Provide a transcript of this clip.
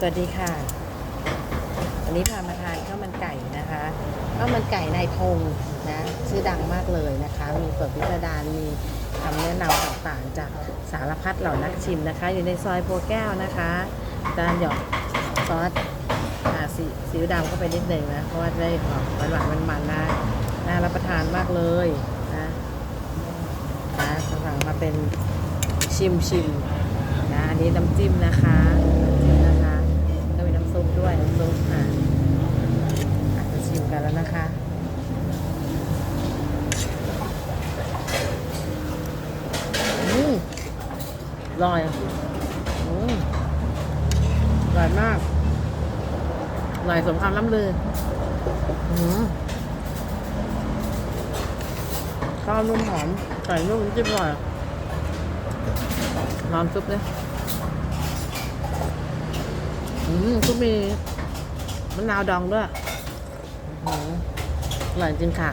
สวัสดีค่ะ วันนี้พามาทานข้าวมันไก่นะคะข้าวมันไก่นายพงนะชื่อดังมากเลยนะคะ มีเปิดพิสดารมีคำแนะนำต่างๆ จากสารพัดเหล่านักชิมนะคะ อยู่ในซอยโพแก้วนะคะจานหยอดซอสซีอิ๊วดำเข้าไปนิดหนึ่งนะ เพราะว่าได้ออกหวานๆมันๆนะน่ารับประทานมากเลยนะนะสั่งมาเป็นชิมชิมๆนะอันนี้น้ำจิ้มนะคะน้ำจิ้มนะคะก็มีน้ำซุป ด้วยน้ำซุปอะอะจะชิมกันแล้วนะคะอืมอร่อยอืมอร่อยมากอร่อยสมคำล่ำลืออืมข้าวนุ่มหอมใส่ลูกจิ้มอร่อยลองซุปเลยอืมซุปมี มะนาวดองด้วยอืมอร่อยจริงค่ะ